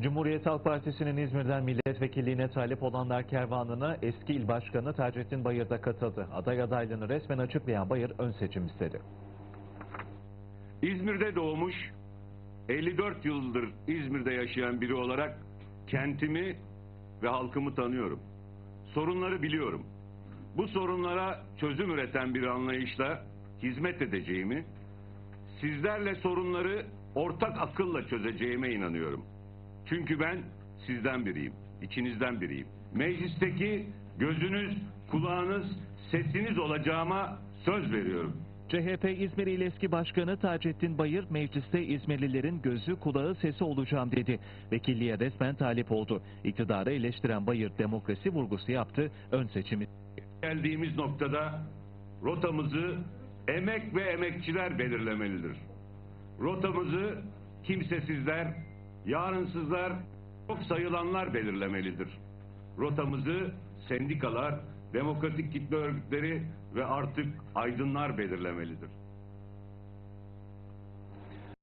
Cumhuriyet Halk Partisi'nin İzmir'den milletvekilliğine talip olanlar kervanına eski il başkanı Taceddin Bayır da katıldı. Aday adaylığını resmen açıklayan Bayır ön seçim istedi. İzmir'de doğmuş, 54 yıldır İzmir'de yaşayan biri olarak kentimi ve halkımı tanıyorum. Sorunları biliyorum. Bu sorunlara çözüm üreten bir anlayışla hizmet edeceğimi, sizlerle sorunları ortak akılla çözeceğime inanıyorum. Çünkü ben sizden biriyim, içinizden biriyim. Meclisteki gözünüz, kulağınız, sesiniz olacağıma söz veriyorum. CHP İzmir İl Eski Başkanı Taceddin Bayır mecliste İzmirlilerin gözü kulağı sesi olacağım dedi. Vekilliğe resmen talip oldu. İktidarı eleştiren Bayır demokrasi vurgusu yaptı. Ön seçimi geldiğimiz noktada rotamızı emek ve emekçiler belirlemelidir. Rotamızı kimsesizler, yarınsızlar, çok sayılanlar belirlemelidir. Rotamızı sendikalar, demokratik kitle örgütleri ve artık aydınlar belirlemelidir.